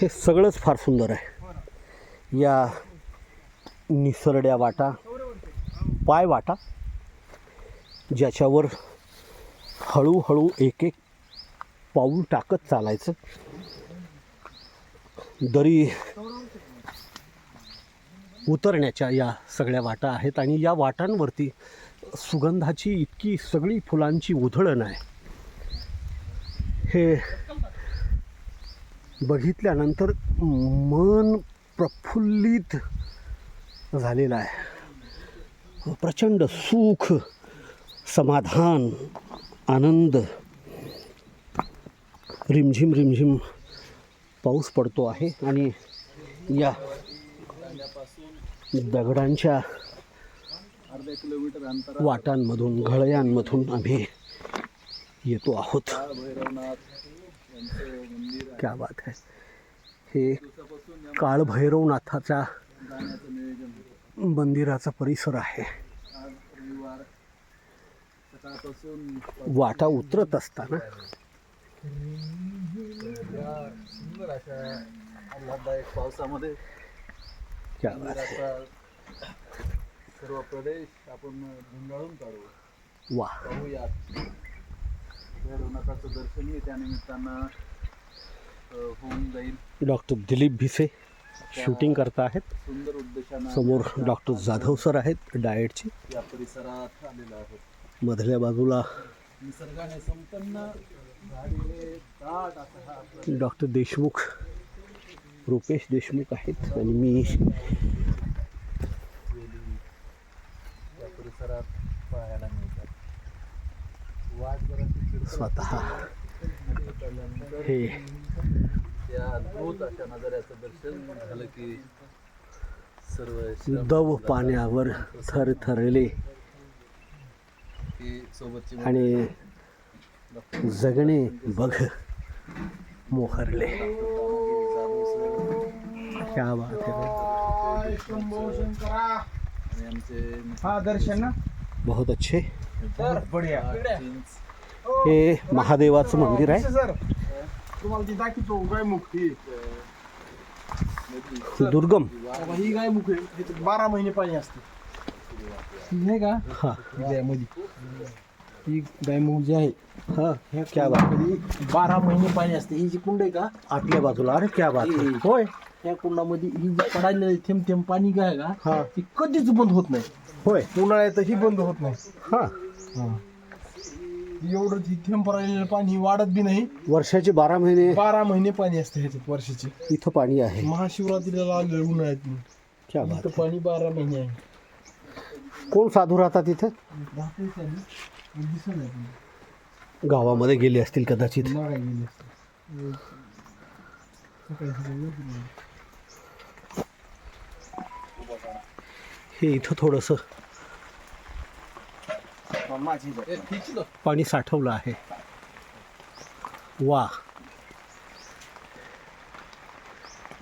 हे सगळंच फार सुंदर आहे. या निसरड्या वाटा पाय वाटा ज्याच्यावर हळूहळू एक एक पाऊल टाकत चालायचं. दरी उतरण्याच्या या सगळ्या वाटा आहेत आणि या वाटांवरती सुगंधाची इतकी सगळी फुलांची उधळण आहे. हे बघितल्यानंतर मन प्रफुल्लित झालेलं आहे. प्रचंड सुख समाधान आनंद. रिमझिम रिमझिम पाऊस पडतो आहे आणि या दगडांच्या वाटांमधून घळयांमधून आम्ही येतो आहोत. क्या बात आहे हे काळभैरवनाथाच्या मंदिराचा परिसर आहे. वाटा उतरत असताना. या सुंदर अशा आल्हाददायक पावसामध्ये क्या बात आहे सर्व प्रदेश आपण गुंडाळून काढू वा पाहूयात भैरवनाथाचं दर्शनही त्या निमित्तानं होऊन जाईल. डॉक्टर दिलीप भिसे शूटिंग करत आहेत. सुंदर उद्देशानं समोर डॉक्टर जाधव सर आहेत डाएटचे या परिसरात आलेलो आहोत मधल्या बाजूला निसर्गाने संपन्न डॉक्टर देशमुख रुपेश देशमुख आहेत. आणि मी परिसरात पाहायला मिळतात. स्वतः हे अद्भुत अशा नजाऱ्याचं दर्शन झालं की सर्व दव पाण्यावर थरथरले की सोबतची आणि जगणे बघ मोहरले. क्या बात बहुत अच्छे. हे महादेवाचं मंदिर आहे. सर. तुम्हाला ती दाखवतो गायमुख ही दुर्गम. बाबा, ही गायमुख आहे तिथे बारा महिने पाणी असते. नाही का? हा. मध्ये ही गायमुख जी आहे हा ह्या क्या बात. कुंडामध्ये बारा महिने पाणी असते. ही जी कुंड आहे का? आतल्या बाजूला. अरे क्या बात है. होय. त्या कुंडामध्ये ही जी पडायला थेंब थेंब पाणी काय का? हा. ती कधीच बंद होत नाही. होय. उन्हाळ्यातही बंद होत नाही. हा. एवढं राहिलेलं पाणी वाढत बी नाही वर्षाचे बारा महिने बारा महिने पाणी असते ह्याच्यात वर्षाचे इथं पाणी आहे महाशिवरात्रीला आलेलं उन्हाळ्यात क्या बात इथं. पाणी बारा महिने आहे कोण साधू राहतात इथं दाखवते त्यांनी. दिसत नाही पण. गावामध्ये गेले असतील कदाचित मागाय गेले असते. सकाळी सकाळी येत नाही. हे इथं थोडंसं पाणी साठवलं आहे. वा.